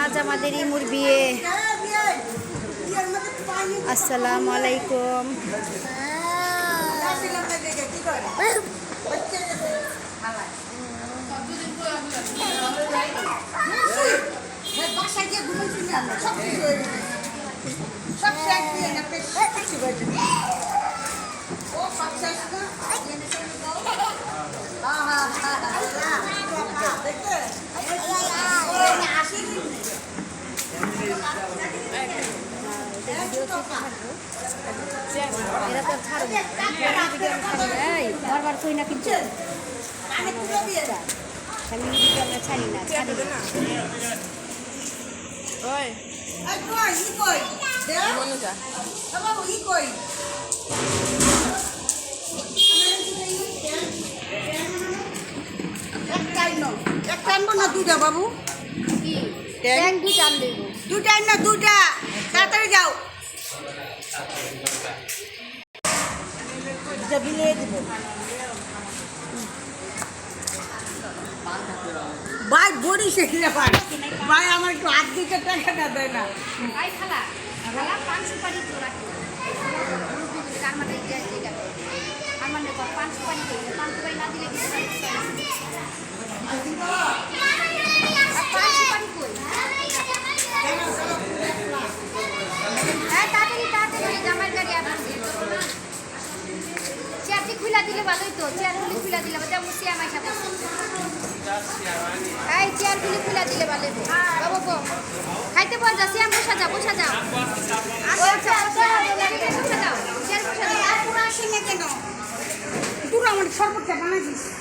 আজ আমাদের ইমুর বিয়ে আসসালামু আলাইকুম সব শেষ দিয়ে না সব কিছু হয়েছে ও সব শেষ না আহা আহা এরা তো ছাড়বে বারবার কই না কিন্তু আমি আমরা ছাড়ি না ছাড়ি না এই কই কই মনুজা বাবু ই কই একটা আনব না দুটা বাবু দুটা না দুটা তাড়াতাড়ি যাও দুটা বিলিয়ে দিব ভাই, বড়ি শেখলে ভাই। ভাই, আমার একটু হাত দিতে টাকাটা দেয় না। আই খালা খালা পাঁচ সুপারি তো রাখি। তার মানে যে যেটা আর মানে কর পাঁচ পাঁচ সুপারি না দিলে দিলে ভালোই তো চেয়ারগুলি খুলা দিলে যেমন চেয়ার মাইসা এই চেয়ারগুলি খুলা দিলে ভালো বাবু গো খাইতে বল যা চেয়ার বসা যাও বসা যাও আচ্ছা আচ্ছা বসা যাও চেয়ার বসা যাও পুরো আসেনি কেন? তুই আমার সর্বটা বানাইছিস